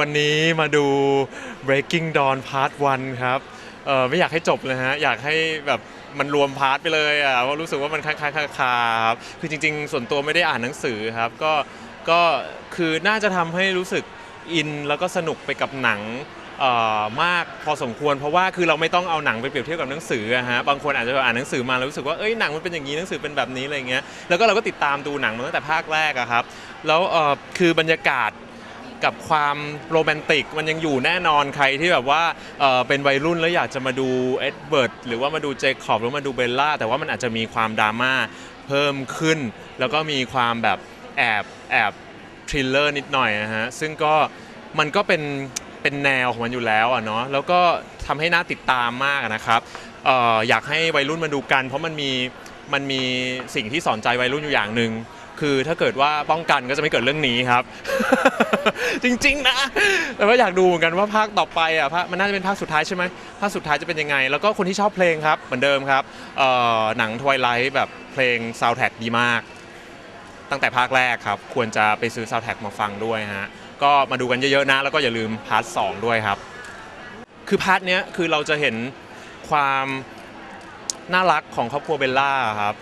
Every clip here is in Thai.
วันนี้มาดู Breaking Dawn Part 1 ครับเออไม่อยากให้จบเลยฮะ อยากให้แบบมันรวมพาร์ทไปเลยอะเพราะรู้สึกว่ามันค้างๆคาครับคือจริง ๆ ส่วนตัวไม่ได้อ่านหนังสือครับ ก็ก็คือน่าจะทำให้รู้สึกอินแล้วก็สนุกไปกับหนังเอ่อมากพอสมควร เพราะว่าคือเราไม่ต้องเอาหนังไปเปรียบเทียบกับหนังสืออะฮะบางคนอาจจะอ่านหนังสือมาแล้วรู้สึกว่าเอ้ยหนังมันเป็นอย่างนี้หนังสือเป็นแบบนี้อะไรเงี้ยแล้วก็เราก็ติดตามดูหนังมาตั้งแต่ภาคแรกอะครับแล้วเอ่อคือบรรยากาศ กับความโรแมนติก มันยังอยู่แน่นอนใครที่แบบว่าเอ่อเป็นวัยรุ่นแล้วอยากจะมาดูเอ็ดเบิร์ดหรือว่ามาดูเจคอบหรือมาดูเบลล่า แต่ว่ามันอาจจะมีความดราม่าเพิ่มขึ้น แล้วก็มีความแบบแอบแอบทริลเลอร์นิดหน่อยนะฮะซึ่งก็มันก็เป็นเป็นแนวของมันอยู่แล้วอะเนาะแล้วก็ทำให้น่าติดตามมากนะครับเอ่ออยากให้วัยรุ่นมาดูกัน เพราะมันมีมันมีสิ่งที่สอนใจวัยรุ่นอยู่อย่างหนึ่ง คือถ้าเกิดว่าป้องกันก็จะไม่เกิดเรื่องนี้ครับ จริง ๆ นะแต่ว่าอยากดูเหมือนกันว่าภาคต่อไปอะภาคมันน่าจะเป็นภาคสุดท้ายใช่ไหมภาคสุดท้ายจะเป็นยังไง แล้วก็คนที่ชอบเพลงครับ เหมือนเดิมครับเอ่อหนังทวายไลท์แบบเพลงซาว d ์แท็กดีมาก ตั้งแต่ภาคแรกครับ ควรจะไปซื้อซาว d ์แท็กมาฟังด้วยฮะก็มาดูกันเยอะๆนะ แล้วก็อย่าลืมพาร์ทสองด้วยครับ คือพาร์ทเนี้ยคือเราจะเห็นความน่ารักของครอบครัวเบลล่าครับ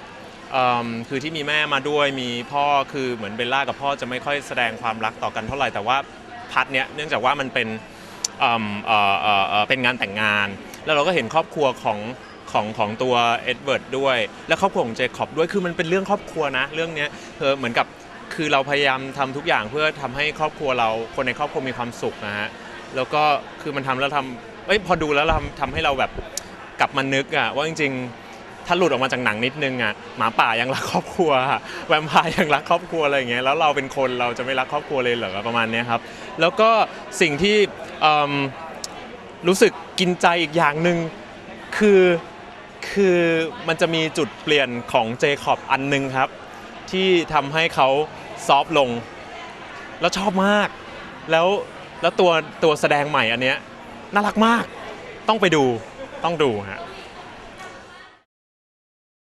เอิ่มคือที่มีแม่มาด้วยมีพ่อคือเหมือนเบลล่ากับพ่อจะไม่ค่อยแสดงความรักต่อกันเท่าไหร่แต่ว่าพัดเนี้ยเนื่องจากว่ามันเป็นเอิ่มเอ่อเอ่อเอ่อเป็นงานแต่งงาน แล้วเราก็เห็นครอบครัวของของของตัวเอ็ดเวิร์ดด้วย และครอบครัวของเจคอบด้วยคือมันเป็นเรื่องครอบครัวนะเรื่องเนี้ยเธอเหมือนกับคือเราพยายามทำทุกอย่างเพื่อทำให้ครอบครัวเราคนในครอบครัวมีความสุขนะฮะแล้วก็คือมันทำแล้วทำเอ้ยพอดูแล้วเราทำทำให้เราแบบ กลับมานึกอะว่าจริงๆ ถ้าหลุดออกมาจากหนังนิดนึงอะหมาป่ายังรักครอบครัวแวมไพร์ยังรักครอบครัวอะไรอย่างเงี้ยแล้วเราเป็นคนเราจะไม่รักครอบครัวเลยเหรอประมาณนี้ครับแล้วก็สิ่งที่รู้สึกกินใจอีกอย่างหนึ่งคือคือมันจะมีจุดเปลี่ยนของเจคอบอันหนึงครับ ที่ทำให้เขาซอฟลง แล้วชอบมาก แล้วแล้วตัวตัวแสดงใหม่อันเนี้ยน่ารักมาก ต้องไปดูต้องดูฮะ